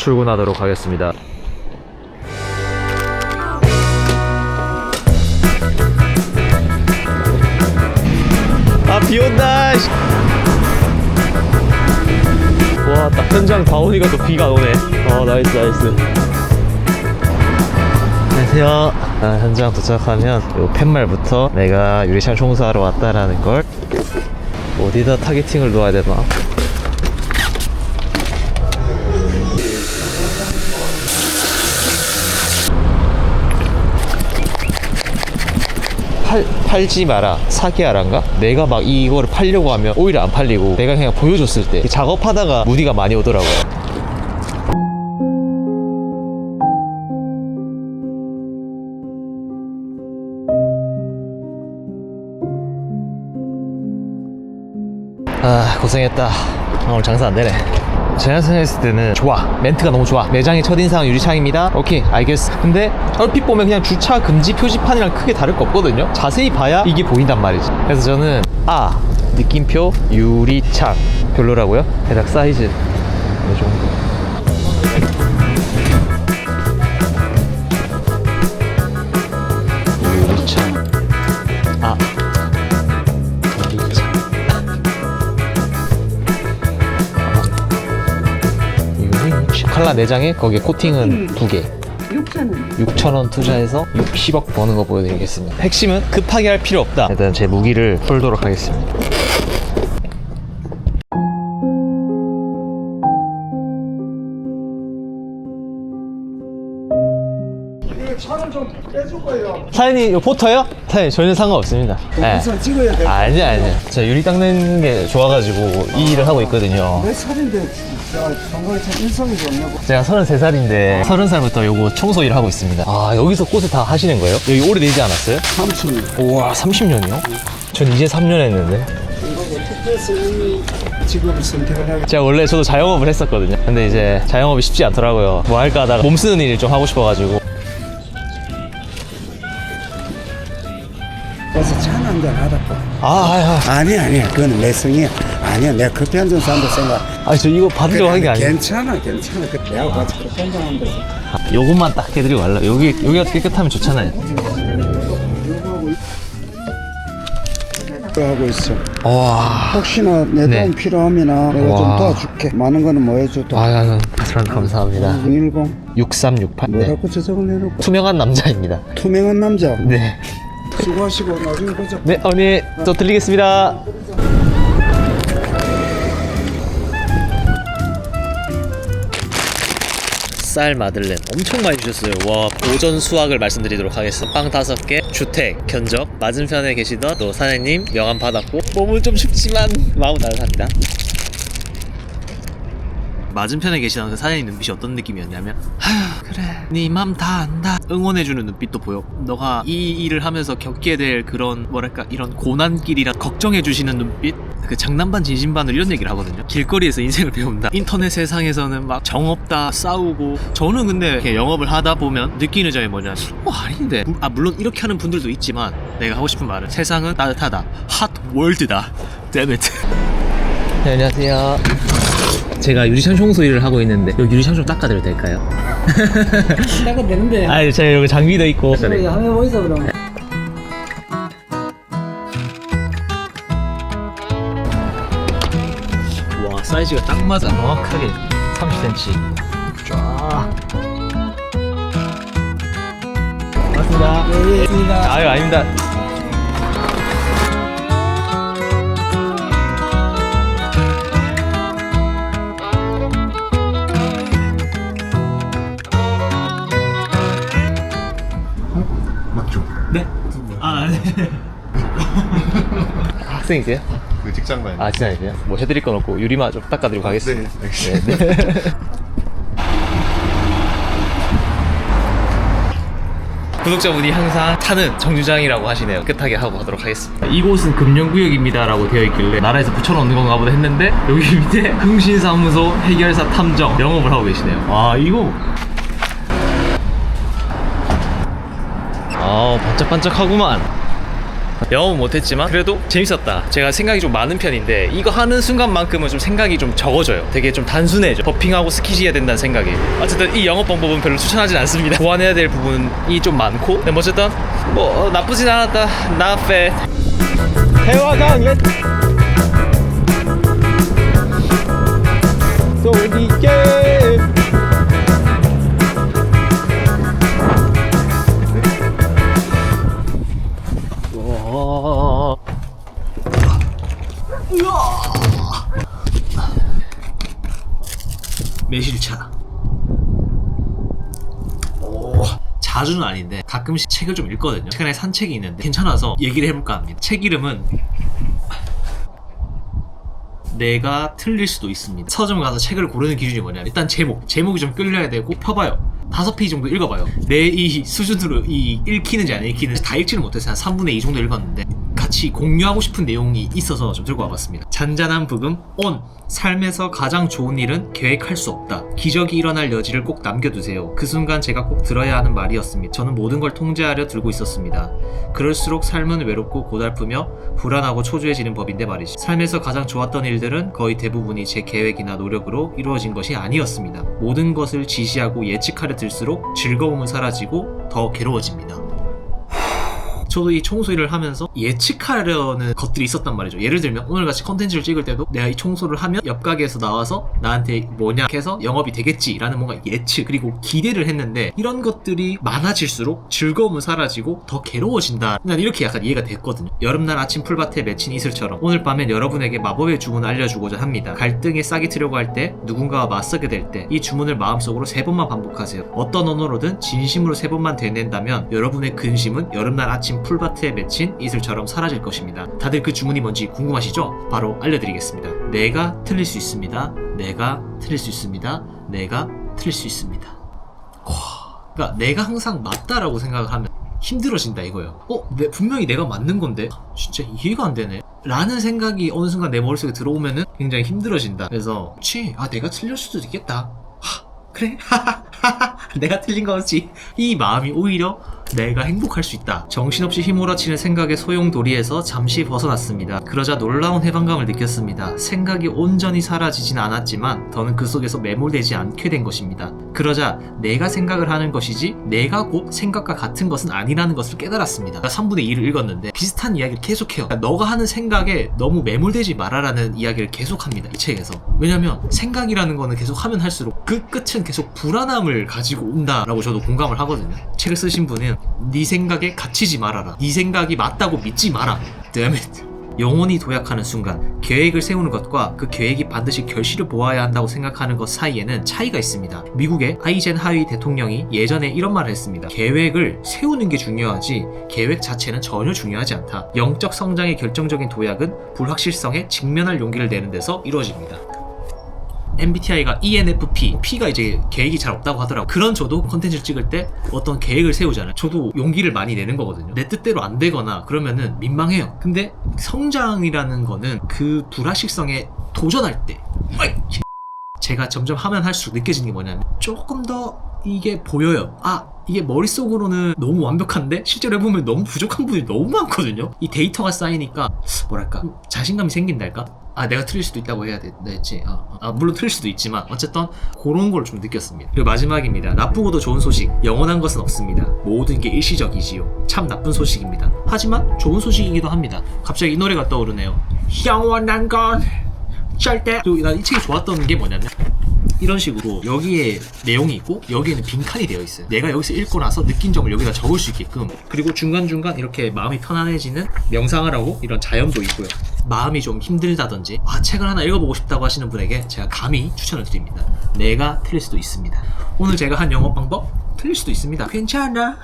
출근하도록 하겠습니다. 아, 비 온다! 씨. 와, 딱 현장 다 오니까 또 비가 오네. 어, 나이스, 나이스. 안녕하세요. 아, 현장 도착하면 요 팻말부터 내가 유리창 청소하러 왔다라는 걸 어디다 타겟팅을 놓아야 되나? 팔, 팔지 마라. 사기 하란가? 내가 막 이거를 팔려고 하면 오히려 안 팔리고 내가 그냥 보여줬을 때 작업하다가 무디가 많이 오더라고요. 아 고생했다. 오늘 장사 안 되네 제가 생각했을 때는 좋아. 멘트가 너무 좋아. 매장의 첫인상 유리창입니다. 오케이 알겠어. 근데 얼핏 보면 그냥 주차 금지 표지판이랑 크게 다를 거 없거든요. 자세히 봐야 이게 보인단 말이지. 그래서 저는 아 느낌표 유리창. 별로라고요? 대략 사이즈. 이 정도 칼라 4장에 거기에 코팅은 2개. 6,000원. 6천원 투자해서 60억 버는 거 보여드리겠습니다. 핵심은 급하게 할 필요 없다. 일단 제 무기를 풀도록 하겠습니다 차는 좀 빼줄 거예요. 사장님 이거 포터요? 사장님 전혀 상관없습니다 네. 우선 찍어야 돼. 아니 아니 제가 유리 닦는 게 좋아가지고 이 일을 하고 있거든요 몇 살인데 제가 정말 참 인성이 좋냐고. 제가 33살인데 30살부터 요거 청소 일을 하고 있습니다 아 여기서 꽃을 다 하시는 거예요? 여기 오래되지 않았어요? 삼촌. 우와 30년이요? 전 이제 3년 했는데 이거 특별해서 이 직업을 선택을 하게. 제가 원래 저도 자영업을 했었거든요 근데 이제 자영업이 쉽지 않더라고요 뭐 할까 하다가 몸 쓰는 일좀 하고 싶어가지고 한 잔 하다고. 아, 아, 아니 아니야. 그건 내 성이야. 아니야. 내가 커피 한 잔 산다 생각. 아, 저 이거 받으려고 한 게 아니에요 괜찮아, 괜찮아. 그 내가 같이 커피 한 잔 한다. 아, 요것만 딱 해드리고 말라 여기, 여기가 깨끗하면 좋잖아요 또 하고 있어. 와 혹시나 내 도움 네. 필요하면 내가 와. 좀 도와줄게. 많은 거는 뭐 해줘도. 아유 그럼 감사합니다 010 6368 네. 뭐라고 저장을 해놓고 투명한 남자입니다 투명한 남자 네 수고하시고 나중에 보자 네, 어머니, 또 들리겠습니다. 쌀 마들렌 엄청 많이 주셨어요. 와, 오전 수확을 말씀드리도록 하겠습니다. 빵 다섯 개, 주택, 견적, 맞은편에 계시던 또 사장님 명함 받았고 몸은 좀 춥지만 마음 따뜻합니다. 맞은편에 계시던 그 사장님 눈빛이 어떤 느낌이었냐면 아휴 그래. 네 맘 다 안다. 응원해주는 눈빛도 보여. 너가 이 일을 하면서 겪게 될 그런 뭐랄까 이런 고난길이라 걱정해주시는 눈빛? 그 장난반 진심반으로 이런 얘기를 하거든요. 길거리에서 인생을 배운다. 인터넷 세상에서는 막 정없다 싸우고. 저는 근데 영업을 하다 보면 느끼는 점이 뭐냐. 어 아닌데. 아 물론 이렇게 하는 분들도 있지만 내가 하고 싶은 말은 세상은 따뜻하다. 핫 월드다. 데밋 네, 안녕하세요 제가 유리창 청소 일을 하고 있는데 여기 유리창 좀 닦아드려도 될까요? 닦아 되는데. 아, 제가 여기 장비도 있고. 우리 한번 보이소 그럼. 와, 사이즈가 딱 맞아. 정확하게 30cm. 쫙. 고맙습니다. 네, 있습니다. 아유, 아닙니다. 학생이세요? 그 직장 다니. 아, 진짜이세요? 뭐 해드릴 건 없고 유리만 좀 닦아드리고 가겠습니다. 네, 알겠습니다. 네, 네. 구독자분이 항상 타는 정류장이라고 하시네요. 깨끗하게 하고 가도록 하겠습니다. 이곳은 금연구역입니다라고 되어 있길래 나라에서 붙여놓는 건가 보다 했는데 여기 밑에 흥신사무소 해결사 탐정 영업을 하고 계시네요. 아 이거 아 반짝반짝하구만. 영업은 못했지만 그래도 재밌었다. 제가 생각이 좀 많은 편인데 이거 하는 순간만큼은 좀 생각이 좀 적어져요. 되게 좀 단순해져. 버핑하고 스키지 해야 된다는 생각이. 어쨌든 이 영업 방법은 별로 추천하진 않습니다. 보완해야 될 부분이 좀 많고 근데 뭐 어쨌든 뭐 어, 나쁘진 않았다. Not bad. 대화강 렛 소리 게 매실차. 오, 자주는 아닌데 가끔씩 책을 좀 읽거든요. 최근에 산 책이 있는데 괜찮아서 얘기를 해볼까 합니다. 책 이름은 내가 틀릴 수도 있습니다. 서점 가서 책을 고르는 기준이 뭐냐면 일단 제목, 제목이 좀 끌려야 되고 펴봐요. 다섯 페이지 정도 읽어봐요. 내 이 수준으로 이 읽히는지 안 읽히는지 다 읽지는 못해서 한 3분의 2 정도 읽었는데 같이 공유하고 싶은 내용이 있어서 좀 들고 와봤습니다. 잔잔한 부금 온 삶에서 가장 좋은 일은 계획할 수 없다. 기적이 일어날 여지를 꼭 남겨두세요. 그 순간 제가 꼭 들어야 하는 말이었습니다. 저는 모든 걸 통제하려 들고 있었습니다. 그럴수록 삶은 외롭고 고달프며 불안하고 초조해지는 법인데 말이죠. 삶에서 가장 좋았던 일들은 거의 대부분이 제 계획이나 노력으로 이루어진 것이 아니었습니다. 모든 것을 지시하고 예측하려 들수록 즐거움은 사라지고 더 괴로워집니다. 저도 이 청소일을 하면서 예측하려는 것들이 있었단 말이죠. 예를 들면 오늘같이 컨텐츠를 찍을 때도 내가 이 청소를 하면 옆 가게에서 나와서 나한테 뭐냐 해서 영업이 되겠지라는 뭔가 예측 그리고 기대를 했는데 이런 것들이 많아질수록 즐거움은 사라지고 더 괴로워진다. 난 이렇게 약간 이해가 됐거든요. 여름날 아침 풀밭에 맺힌 이슬처럼 오늘 밤엔 여러분에게 마법의 주문을 알려주고자 합니다. 갈등에 싹이 트려고 할 때 누군가와 맞서게 될 때 이 주문을 마음속으로 세 번만 반복하세요. 어떤 언어로든 진심으로 세 번만 되낸다면 여러분의 근심은 여름날 아침 풀밭에 맺힌 이슬처럼 사라질 것입니다. 다들 그 주문이 뭔지 궁금하시죠? 바로 알려드리겠습니다. 내가 틀릴 수 있습니다. 내가 틀릴 수 있습니다. 내가 틀릴 수 있습니다. 와, 그러니까 내가 항상 맞다라고 생각을 하면 힘들어진다 이거예요. 어, 내, 분명히 내가 맞는 건데 진짜 이해가 안 되네. 라는 생각이 어느 순간 내 머릿속에 들어오면은 굉장히 힘들어진다. 그래서 치, 아 내가 틀릴 수도 있겠다. 하, 그래? 내가 틀린 거지. 이 마음이 오히려 내가 행복할 수 있다. 정신없이 휘몰아치는 생각의 소용돌이에서 잠시 벗어났습니다. 그러자 놀라운 해방감을 느꼈습니다. 생각이 온전히 사라지진 않았지만 더는 그 속에서 매몰되지 않게 된 것입니다. 그러자 내가 생각을 하는 것이지 내가 곧 생각과 같은 것은 아니라는 것을 깨달았습니다. 3분의 2를 읽었는데 비슷한 이야기를 계속해요. 그러니까 너가 하는 생각에 너무 매몰되지 말아라는 이야기를 계속합니다. 이 책에서. 왜냐면 생각이라는 거는 계속 하면 할수록 그 끝은 계속 불안함을 가지고 온다라고 저도 공감을 하거든요. 책을 쓰신 분은 네 생각에 갇히지 말아라. 네 생각이 맞다고 믿지 마라. Damn it. 영혼이 도약하는 순간 계획을 세우는 것과 그 계획이 반드시 결실을 보아야 한다고 생각하는 것 사이에는 차이가 있습니다. 미국의 아이젠 하위 대통령이 예전에 이런 말을 했습니다. 계획을 세우는 게 중요하지 계획 자체는 전혀 중요하지 않다. 영적 성장의 결정적인 도약은 불확실성에 직면할 용기를 내는 데서 이루어집니다. MBTI가 ENFP, P가 이제 계획이 잘 없다고 하더라고. 그런 저도 컨텐츠를 찍을 때 어떤 계획을 세우잖아요. 저도 용기를 많이 내는 거거든요. 내 뜻대로 안 되거나 그러면은 민망해요. 근데 성장이라는 거는 그 불확실성에 도전할 때! 제가 점점 하면 할수록 느껴지는 게 뭐냐면 조금 더 이게 보여요. 아, 이게 머릿속으로는 너무 완벽한데 실제로 해보면 너무 부족한 부분이 너무 많거든요. 이 데이터가 쌓이니까 뭐랄까 자신감이 생긴달까? 아 내가 틀릴 수도 있다고 해야 되- 됐지. 아, 아, 물론 틀릴 수도 있지만 어쨌든 그런 걸 좀 느꼈습니다. 그리고 마지막입니다. 나쁘고도 좋은 소식. 영원한 것은 없습니다. 모든 게 일시적이지요. 참 나쁜 소식입니다. 하지만 좋은 소식이기도 합니다. 갑자기 이 노래가 떠오르네요. 영원한 건 절대. 그리고 난 이 책이 좋았던 게 뭐냐면 이런 식으로 여기에 내용이 있고 여기에는 빈칸이 되어 있어요. 내가 여기서 읽고 나서 느낀 점을 여기다 적을 수 있게끔 그리고 중간중간 이렇게 마음이 편안해지는 명상을 하고 이런 자연도 있고요. 마음이 좀 힘들다든지 아 책을 하나 읽어보고 싶다고 하시는 분에게 제가 감히 추천을 드립니다. 내가 틀릴 수도 있습니다. 오늘 제가 한 영어 방법 틀릴 수도 있습니다. 괜찮아.